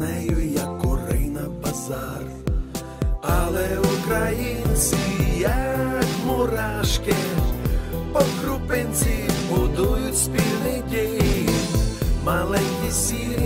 нею, як курий на базар. Але українці, як мурашки, по крупинці будують спільний дім. Маленькі сірі,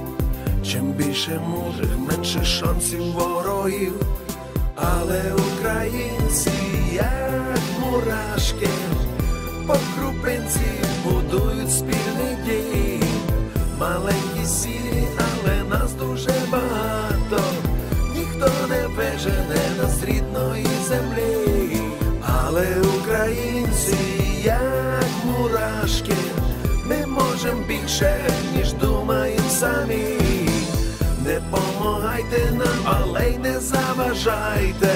Чим більше мудрих, менше шансів ворогів. Але українці, як мурашки, по крупинці будують спільний дім. Маленькі сірі, але нас дуже багато. Ніхто не вижене нас рідної землі. Але українці, як мурашки, ми можемо більше, ніж думаємо самі. Помагайте нам, але й не заважайте.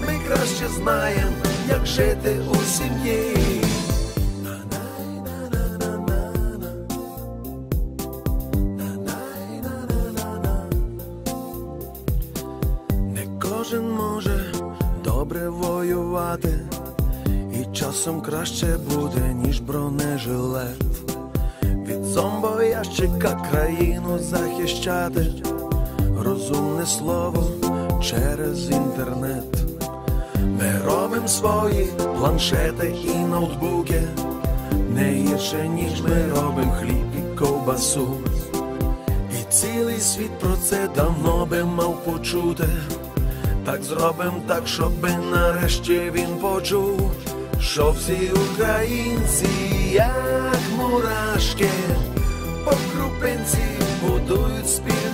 Ми краще знаємо, як жити у сім'ї. Не кожен може добре воювати, і часом краще буде, ніж бронежилет. Від зомбоящика країну захищати, розумне слово через інтернет. Ми робимо свої планшети і ноутбуки, не гірше, ніж ми робимо хліб і ковбасу. І цілий світ про це давно би мав почути. Так зробим так, щоби нарешті він почув, що всі українці, як мурашки, по крупинці будують спільний